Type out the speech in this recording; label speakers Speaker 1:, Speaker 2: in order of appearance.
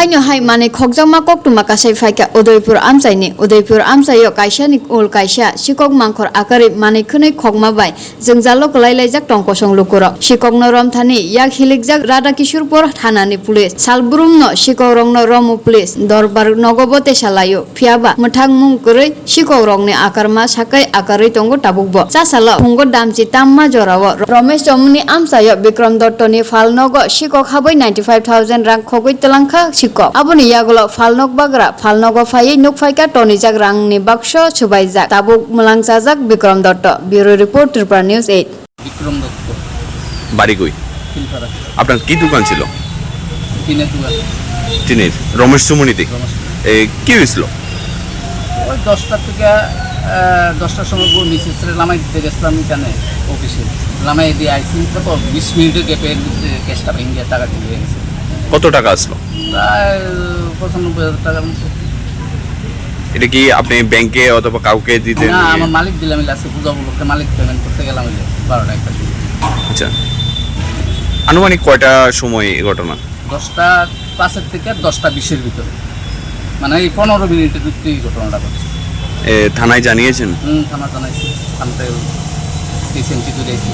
Speaker 1: haino hai mane khokjangma koktuma kasai phaika udaipur amchaini udaipur amchaiyo kaisa ni ul kaisa sikok mangkhor akari mane khunai khokma bai jwngjalo kolailajak tongkosong lukoro sikok no romthani yak hilikjak radha kishorpur thanani police salbrum no sikok rong no romu police dorbar nogobote salayo phiaba muthang mung kore sikok rong ne akarma sakai akari tongo tabukbo chasalo hungo damchi tamma jorawo Ramesh চমনি আমসায় Vikram দত্তনি ফালনগ শিকক হাবই ninety five thousand রাং খগুই তেলাঙ্কা খগৈ তেলাংখা শিকক আবনি ইয়াগুলো ফালনক বাগরা ফালনগ ফাইयै নুক ফাইকা টনিজাক রাংনি বাক্স সুবাইজাক তাবুক মুলাংসাজাক Bikram Dutta. Bureau report Tripura news eight.
Speaker 2: Bikram Dutta.
Speaker 3: বাড়ি কই
Speaker 2: শিলপাড়া
Speaker 3: আপনার কি দোকান ছিল?
Speaker 2: কিনে দুয়ার
Speaker 3: টিনের রমেশ সুমনিতে এ, কি হয়েছিল
Speaker 2: ওই দশটার থেকে আহ, দশটার সময় বউ মিসেসরে লামাই দিতে গেছিলাম এখানে অফিসে লামাই দিয়ে আইসি বিশ মিনিটের গ্যাপে কেসটা ভেঙে টাকা ঢুকে গেছে
Speaker 3: কত টাকা আসলো?
Speaker 2: পঁচানব্বই হাজার টাকার মতো
Speaker 3: এটা কি আপনি ব্যাংকে অথবা কাউকে দিতে
Speaker 2: না আমার মালিক দিলাম আছে পূজা উপলক্ষে মালিক পেমেন্ট করতে গেলাম ওই বারোটা একটা।
Speaker 3: আচ্ছা। আনুমানিক কয়টা সময় এই ঘটনা?
Speaker 2: দশটা পাঁচের থেকে দশটা বিশের ভিতরে। মানে এই পনেরো মিনিটের ভিতরে এই ঘটনাটা ঘটছে।
Speaker 3: এ, থানায় জানিয়েছেন?
Speaker 2: হুম থানা জানাইছি। থানাতে রিসেন্টলি এসেছি